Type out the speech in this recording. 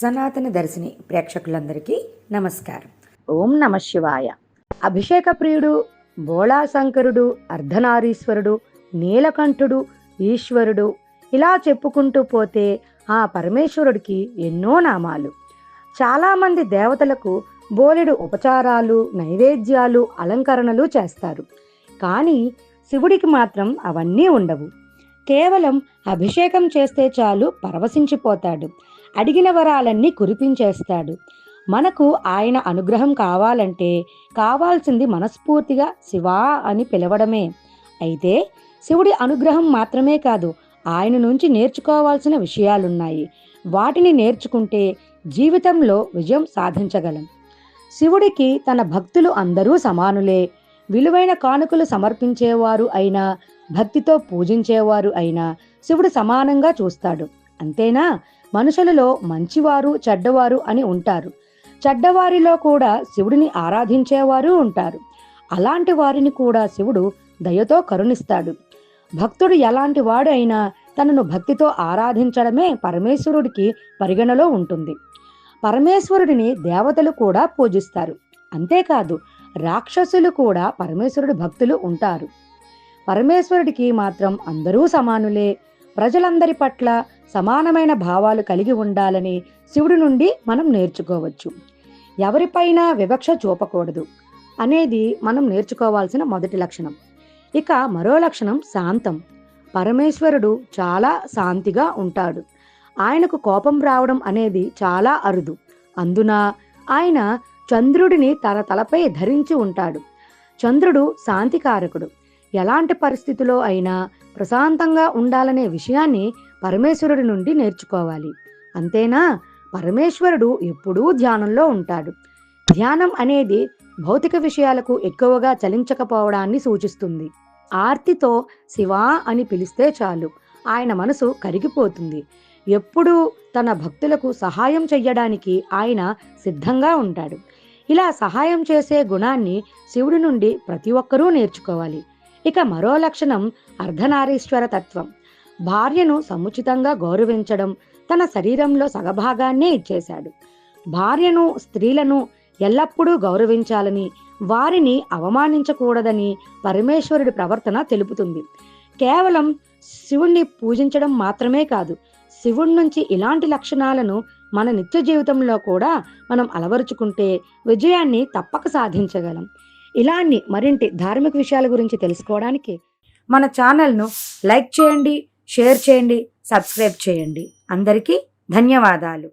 సనాతన దర్శిని ప్రేక్షకులందరికీ నమస్కారం. ఓం నమ శివాయ. అభిషేక ప్రియుడు బోళాశంకరుడు అర్ధనారీశ్వరుడు నీలకంఠుడు ఈశ్వరుడు ఇలా చెప్పుకుంటూ పోతే ఆ పరమేశ్వరుడికి ఎన్నో నామాలు. చాలామంది దేవతలకు బోలెడు ఉపచారాలు నైవేద్యాలు అలంకరణలు చేస్తారు. కానీ శివుడికి మాత్రం అవన్నీ ఉండవు. కేవలం అభిషేకం చేస్తే చాలు పరవశించిపోతాడు. అడిగిన వరాలన్నీ కురిపించేస్తాడు. మనకు ఆయన అనుగ్రహం కావాలంటే కావాల్సింది మనస్ఫూర్తిగా శివా అని పిలవడమే. అయితే శివుడి అనుగ్రహం మాత్రమే కాదు ఆయన నుంచి నేర్చుకోవాల్సిన విషయాలున్నాయి. వాటిని నేర్చుకుంటే జీవితంలో విజయం సాధించగలం. శివుడికి తన భక్తులు అందరూ సమానులే. విలువైన కానుకలు సమర్పించేవారు అయినా భక్తితో పూజించేవారు అయినా శివుడు సమానంగా చూస్తాడు. అంతేనా? మనుషులలో మంచివారు చెడ్డవారు అని ఉంటారు. చెడ్డవారిలో కూడా శివుడిని ఆరాధించేవారు ఉంటారు. అలాంటి వారిని కూడా శివుడు దయతో కరుణిస్తాడు. భక్తుడు ఎలాంటి వాడు అయినా తనను భక్తితో ఆరాధించడమే పరమేశ్వరుడికి పరిగణలో ఉంటుంది. పరమేశ్వరుడిని దేవతలు కూడా పూజిస్తారు. అంతేకాదు రాక్షసులు కూడా పరమేశ్వరుడి భక్తులు ఉంటారు. పరమేశ్వరుడికి మాత్రం అందరూ సమానులే. ప్రజలందరి పట్ల సమానమైన భావాలు కలిగి ఉండాలని శివుడి నుండి మనం నేర్చుకోవచ్చు. ఎవరిపైనా వివక్ష చూపకూడదు అనేది మనం నేర్చుకోవాల్సిన మొదటి లక్షణం. ఇక మరో లక్షణం శాంతం. పరమేశ్వరుడు చాలా శాంతిగా ఉంటాడు. ఆయనకు కోపం రావడం అనేది చాలా అరుదు. అందున ఆయన చంద్రుడిని తన తలపై ధరించి ఉంటాడు. చంద్రుడు శాంతికారకుడు. ఎలాంటి పరిస్థితిలో అయినా ప్రశాంతంగా ఉండాలనే విషయాన్ని పరమేశ్వరుడి నుండి నేర్చుకోవాలి. అంతేనా? పరమేశ్వరుడు ఎప్పుడూ ధ్యానంలో ఉంటాడు. ధ్యానం అనేది భౌతిక విషయాలకు ఎక్కువగా చలించకపోవడాన్ని సూచిస్తుంది. ఆర్తితో శివా అని పిలిస్తే చాలు. ఆయన మనసు కరిగిపోతుంది. ఎప్పుడూ తన భక్తులకు సహాయం చెయ్యడానికి ఆయన సిద్ధంగా ఉంటాడు. ఇలా సహాయం చేసే గుణాన్ని శివుడి నుండి ప్రతి ఒక్కరూ నేర్చుకోవాలి. ఇక మరో లక్షణం అర్ధనారీశ్వర తత్వం. భార్యను సముచితంగా గౌరవించడం తన శరీరంలో సగభాగాన్నే ఇచ్చేశాడు. భార్యను స్త్రీలను ఎల్లప్పుడూ గౌరవించాలని వారిని అవమానించకూడదని పరమేశ్వరుడి ప్రవర్తన తెలుపుతుంది. కేవలం శివుణ్ణి పూజించడం మాత్రమే కాదు శివుడి నుంచి ఇలాంటి లక్షణాలను మన నిత్య జీవితంలో కూడా మనం అలవరుచుకుంటే విజయాన్ని తప్పక సాధించగలం. ఇలాంటి మరింటి ధార్మిక విషయాల గురించి తెలుసుకోవడానికి మన ఛానల్ను లైక్ చేయండి షేర్ చేయండి సబ్స్క్రైబ్ చేయండి. అందరికీ ధన్యవాదాలు.